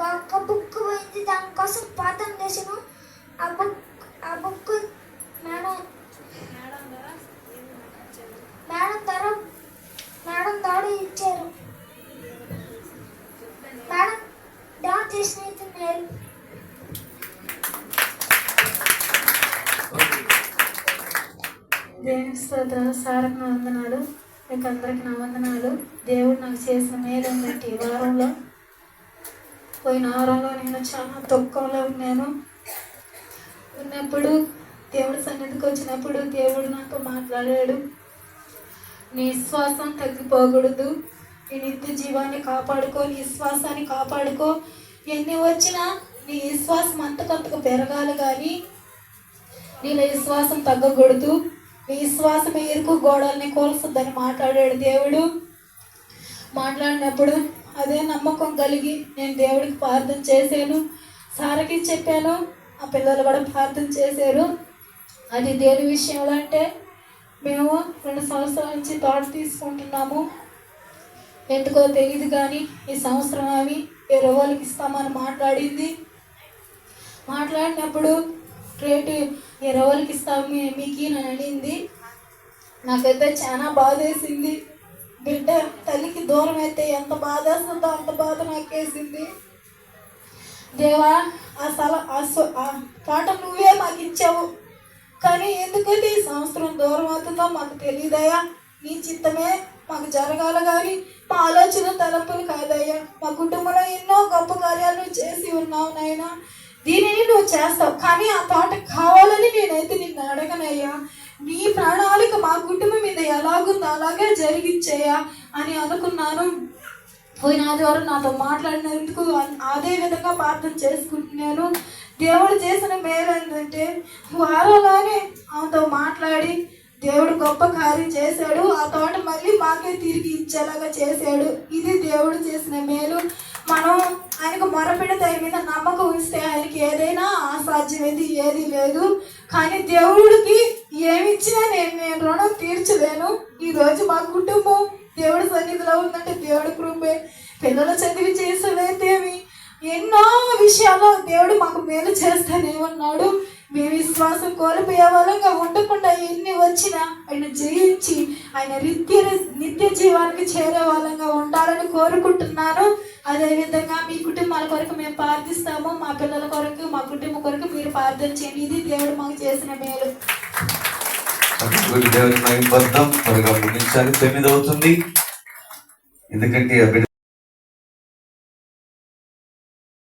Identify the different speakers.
Speaker 1: ఒక బుక్ పోయింది దానికోసం పాతం చేసాను ఆ బుక్ ఆ బుక్ మేడం మేడం ధర మేడం ధర ఇచ్చారు మేడం డాన్స్ చేసిన అయితే మేలు
Speaker 2: దేవుని స్తోత్రాలు సారకు నా మీకు అందరికి నా వందనాలు దేవుడు నాకు చేసిన మేలు బట్టి ఈ వారంలో పోయిన వారంలో నేను చాలా దుఃఖంలో ఉన్నాను. ఉన్నప్పుడు దేవుడి సన్నిధికి వచ్చినప్పుడు దేవుడు నాతో మాట్లాడాడు. నీ విశ్వాసం తగ్గిపోకూడదు. నీ నిత్య జీవాన్ని కాపాడుకో నీ విశ్వాసాన్ని కాపాడుకో. ఎన్ని వచ్చినా నీ విశ్వాసం అంతకంతకు పెరగాలి కానీ నీలో విశ్వాసం తగ్గకూడదు. విశ్వాసం ఎరుకు గోడల్ని కోల్సొద్దని మాట్లాడాడు దేవుడు. మాట్లాడినప్పుడు అదే నమ్మకం కలిగి నేను దేవుడికి ప్రార్థన చేశాను. సారకి చెప్పాను ఆ పిల్లలు కూడా ప్రార్థన చేశారు. అది దేని విషయంలో అంటే మేము రెండు సంవత్సరాల నుంచి తోట తీసుకుంటున్నాము. ఎందుకో తెలియదు కానీ ఈ సంవత్సరం అవి వేరే వాళ్ళకి ఇస్తామని మాట్లాడింది. మాట్లాడినప్పుడు రేటు ఇరవై వాళ్ళకి మీకు అని అనింది. నాకైతే చాలా బాధ వేసింది బిడ్డ తల్లికి దూరం అయితే ఎంత బాధ వేస్తుందో అంత బాధ నాకేసింది. దేవా ఆ స్థలం ఆ తోట ఆ పాట నువ్వే మాకు ఇచ్చావు కానీ ఎందుకైతే ఈ సంవత్సరం దూరం అవుతుందో మాకు తెలియదయ్యా నీ చిత్తమే మాకు జరగాల కానీ మా ఆలోచన తలంపులు కాదయ్యా. మా కుటుంబంలో ఎన్నో గొప్ప కార్యాలు చేసి ఉన్నావు నాయనా. దీనిని నువ్వు చేస్తావు. కానీ ఆ తోట కావాలని నేనైతే నిన్ను అడగనయ్యా. నీ ప్రణాళిక మా కుటుంబం మీద ఎలాగుందో అలాగే జరిగించేయా అని అనుకున్నాను. పోయిన ఆదివారం నాతో మాట్లాడినందుకు అదే విధంగా ప్రార్థన చేసుకుంటున్నాను. దేవుడు చేసిన మేలు ఏంటంటే వారంలోనే ఆమెతో మాట్లాడి దేవుడు గొప్ప కార్యం చేశాడు. ఆ తోట మళ్ళీ మాకే తిరిగి ఇచ్చేలాగా చేశాడు. ఇది దేవుడు చేసిన మేలు. మనం ఆయనకు మొరపెడితే ఆయన మీద నమ్మకం ఇస్తే ఆయనకి ఏదైనా అసాధ్యమైంది ఏది లేదు. కానీ దేవుడికి ఏమి ఇచ్చినా నేను నేను రుణం తీర్చలేను. ఈరోజు మా కుటుంబం దేవుడి సన్నిధిలో ఉందంటే దేవుడి కృపే. పిల్లల చదివి చేసేదైతేమి ఎన్నో విషయాల్లో దేవుడు మాకు మేలు చేస్తానే ఉన్నాడు. విశ్వాసం కోల్పోయే వాళ్ళంగా ఉండకుండా ఎన్ని వచ్చినా ఆయన జయించి ఆయన నిత్య నిత్య జీవానికి చేరే వాళ్ళంగా ఉండాలని కోరుకుంటున్నాను. అదేవిధంగా మీ కుటుంబాల కొరకు మేము ప్రార్థిస్తాము. మా పిల్లల కొరకు మా కుటుంబం కొరకు మీరు ప్రార్థన చేయండి. ఇది దేవుడు మాకు చేసిన మేలు.
Speaker 3: దేవుని త్వరగా ముగించాలి. తొమ్మిది అవుతుంది. ఎందుకంటే